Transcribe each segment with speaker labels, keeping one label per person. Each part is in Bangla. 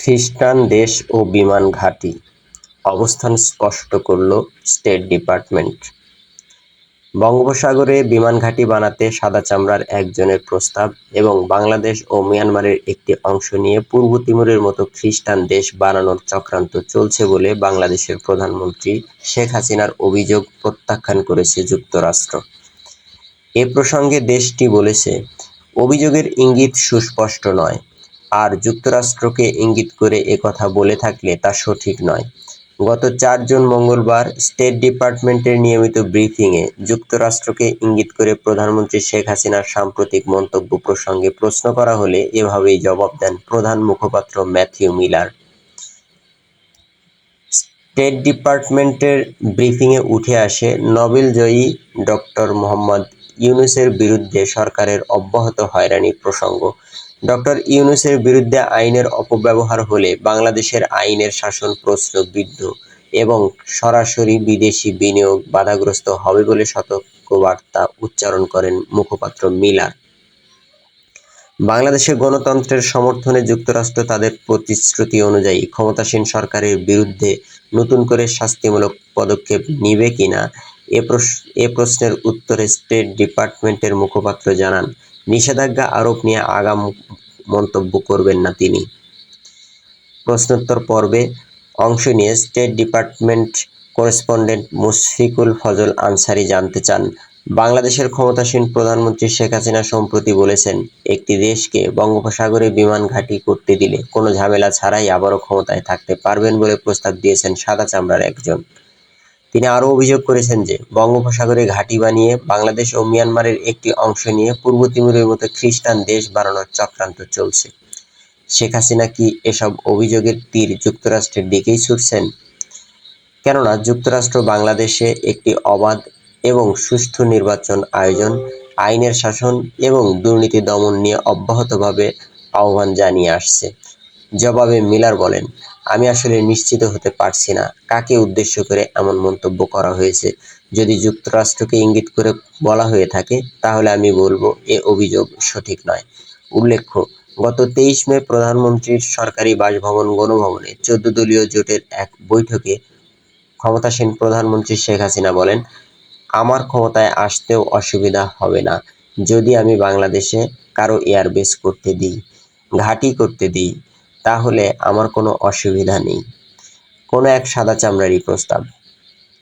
Speaker 1: খ্রিস্টান দেশ ও বিমান ঘাঁটি অবস্থান স্পষ্ট করল স্টেট ডিপার্টমেন্ট। বঙ্গোপসাগরে বিমান ঘাঁটি বানাতে সাদা চামড়ার একজনের প্রস্তাব এবং বাংলাদেশ ও মিয়ানমারের একটি অংশ নিয়ে পূর্ব তিমুরের মতো খ্রিস্টান দেশ বানানোর চক্রান্ত চলছে বলে বাংলাদেশের প্রধানমন্ত্রী শেখ হাসিনার অভিযোগ প্রত্যাখ্যান করেছে যুক্তরাষ্ট্র। এ প্রসঙ্গে দেশটি বলেছে, অভিযোগের ইঙ্গিত সুস্পষ্ট নয়। আর যুক্তরাষ্ট্রকে ইঙ্গিত করে একথা বলে থাকলে তা সঠিক নয়। গত চার জুন মঙ্গলবার স্টেট ডিপার্টমেন্টের নিয়মিত ব্রিফিংয়ে যুক্তরাষ্ট্রকে ইঙ্গিত করে প্রধানমন্ত্রী শেখ হাসিনার সাম্প্রতিক মন্তব্য প্রসঙ্গে প্রশ্ন করা হলে এভাবেই জবাব দেন প্রধান মুখপাত্র ম্যাথিউ মিলার। স্টেট ডিপার্টমেন্টের ব্রিফিংয়ে উঠে আসে নোবেলজয়ী ডক্টর মোহাম্মদ ইউনুসের বিরুদ্ধে সরকারের অব্যাহত হয়রানির প্রসঙ্গ। ডক্টর ইউনুসের বিরুদ্ধে আইনের অপব্যবহার হলে বাংলাদেশের আইনের শাসন প্রশ্নবিদ্ধ এবং সরাসরি বিদেশি বিনিয়োগ বাধাগ্রস্ত হবে বলে সতর্কবার্তা উচ্চারণ করেন মুখপাত্র মিলার। বাংলাদেশের গণতন্ত্রের সমর্থনে যুক্তরাষ্ট্র তাদের প্রতিশ্রুতি অনুযায়ী ক্ষমতাসীন সরকারের বিরুদ্ধে নতুন করে শাস্তিমূলক পদক্ষেপ নিবে কিনা এ প্রশ্নের উত্তরে স্টেট ডিপার্টমেন্টের মুখপাত্র জানান নিষেধাজ্ঞা আরোপ নিয়ে আগাম মন্তব্য করবেন না তিনি। প্রশ্নোত্তর পর্বে অংশ নিয়ে state department correspondent Mushfiqul Fazal Ansari জানতে চান। বাংলাদেশের ক্ষমতাসীন প্রধানমন্ত্রী শেখ হাসিনা সম্প্রতি বলেছেন, একটি দেশকে বঙ্গোপসাগরে বিমান ঘাঁটি করতে দিলে কোনো ঝামেলা ছাড়াই আবারও ক্ষমতায় থাকতে পারবেন বলে প্রস্তাব দিয়েছেন সাদা চামড়ার একজন। তিনি আরও অভিযোগ করেছেন যে, বঙ্গোপসাগরে ঘাঁটি বানিয়ে বাংলাদেশ ও মিয়ানমারের একটি অংশ নিয়ে পূর্ব তিমুরের মতো খ্রিস্টান দেশ বানানোর চক্রান্ত চলছে। শেখ হাসিনা কি এসব অভিযোগের তীর যুক্তরাষ্ট্রের দিকেই ছুটছেন? কেননা যুক্তরাষ্ট্র বাংলাদেশে একটি অবাধ এবং সুষ্ঠু নির্বাচন আয়োজন, আইনের শাসন এবং দুর্নীতি দমন নিয়ে অব্যাহতভাবে আহ্বান জানিয়ে আসছে। জবাবে মিলার বলেন আমি আসলে নিশ্চিত হতে পারছি না কাকে উদ্দেশ্য করে এমন মন্তব্য করা হয়েছে। যদি যুক্তরাষ্ট্রকে ইঙ্গিত করে বলা হয়ে থাকে, তাহলে আমি বলব এ অভিযোগ সঠিক নয়। উল্লেখ্য, গত তেইশ মে প্রধানমন্ত্রীর সরকারি বাসভবন গণভবনে চোদ্দ দলীয় জোটের এক বৈঠকে ক্ষমতাসীন প্রধানমন্ত্রী শেখ হাসিনা বলেন, আমার ক্ষমতায় আসতেও অসুবিধা হবে না। যদি আমি বাংলাদেশে কারও এয়ারবেস করতে দিই, ঘাঁটি করতে দিই তাহলে আমার কোনো অসুবিধা নেই। কোনো এক সাদা চামড়ারই প্রস্তাব।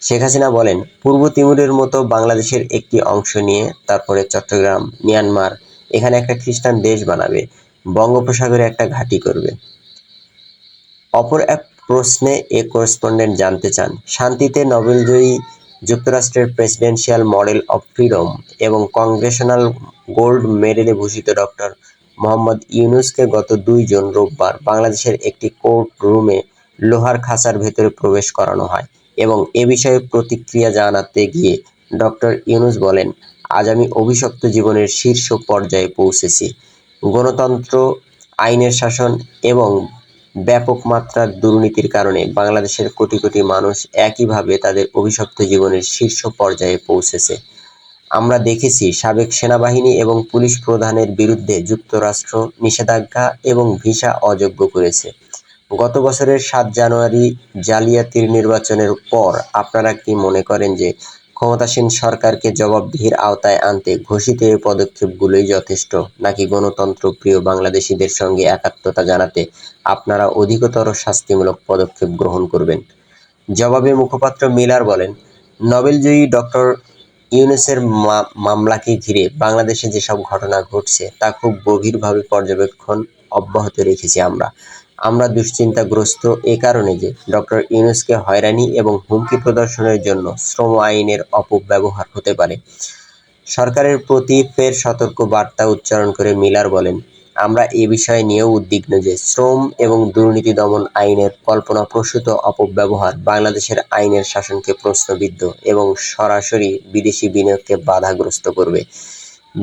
Speaker 1: শেখ হাসিনা বলেন, পূর্ব তিমুরের মতো বাংলাদেশের একটি অংশ নিয়ে তারপরে চট্টগ্রাম, মিয়ানমার, এখানে একটা খ্রিস্টান দেশ বানাবে, বঙ্গোপসাগরে একটা ঘাঁটি করবে। অপর এক প্রশ্নে এ করেসপন্ডেন্ট জানতে চান, শান্তিতে নোবেলজয়ী যুক্তরাষ্ট্রের প্রেসিডেন্সিয়াল মডেল অব ফ্রিডম এবং কংগ্রেশনাল গোল্ড মেডেলে ভূষিত ডক্টর মোহাম্মদ ইউনুসকে গত দুই জন রোববার বাংলাদেশের একটি কোর্ট রুমে লোহার খাঁচার ভেতরে প্রবেশ করানো হয় এবং এ বিষয়ে প্রতিক্রিয়া জানাতে গিয়ে ডক্টর ইউনুস বলেন, আজ আমি অভিশপ্ত জীবনের শীর্ষ পর্যায়ে পৌঁছেছি। গণতন্ত্র, আইনের শাসন এবং ব্যাপক মাত্রার দুর্নীতির কারণে বাংলাদেশের কোটি কোটি মানুষ একইভাবে তাদের অভিশপ্ত জীবনের শীর্ষ পর্যায়ে পৌঁছেছে। আমরা দেখেছি সাবেক সেনাবাহিনী এবং পুলিশ প্রধানের বিরুদ্ধে যুক্তরাষ্ট্র নিষেধাজ্ঞা এবং ভিসা অযোগ্য করেছে। গত বছরের সাত জানুয়ারি জালিয়াতির নির্বাচনের পর আপনারা কি মনে করেন যে ক্ষমতাসীন সরকারকে জবাবদিহির আওতায় আনতে ঘোষিত এই পদক্ষেপগুলোই যথেষ্ট, নাকি গণতন্ত্র প্রিয় বাংলাদেশিদের সঙ্গে একাত্মতা জানাতে আপনারা অধিকতর শাস্তিমূলক পদক্ষেপ গ্রহণ করবেন? জবাবে মুখপাত্র মিলার বলেন, নোবেলজয়ী ডক্টর ইউনুসের মামলাকে ঘিরে বাংলাদেশে যেসব ঘটনা ঘটছে, তা খুব গভীরভাবে পর্যবেক্ষণ অব্যাহত রেখেছি আমরা। আমরা দুশ্চিন্তাগ্রস্ত এ কারণে যে ডক্টর ইউনুসকে হয়রানি এবং হুমকি প্রদর্শনের জন্য শ্রম আইনের অপব্যবহার হতে পারে। সরকারের প্রতি ফের সতর্ক বার্তা উচ্চারণ করে মিলার বলেন আমরা এ বিষয়ে নিয়েও উদ্বিগ্ন যে শ্রম এবং দুর্নীতি দমন আইনের কল্পনাপ্রসূত অপব্যবহার বাংলাদেশের আইনের শাসনকে প্রশ্নবিদ্ধ এবং সরাসরি বিদেশি বিনিয়োগকে বাধাগ্রস্ত করবে।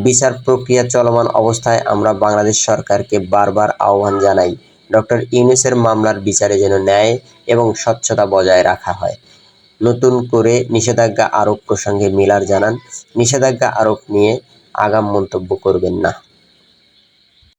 Speaker 1: বিচার প্রক্রিয়া চলমান অবস্থায় আমরা বাংলাদেশ সরকারকে বারবার আহ্বান জানাই, ডক্টর ইউনুসের মামলার বিচারে যেন ন্যায় এবং স্বচ্ছতা বজায় রাখা হয়। নতুন করে নিষেধাজ্ঞা আরোপ প্রসঙ্গে মিলার জানান, নিষেধাজ্ঞা আরোপ নিয়ে আগাম মন্তব্য করবেন না।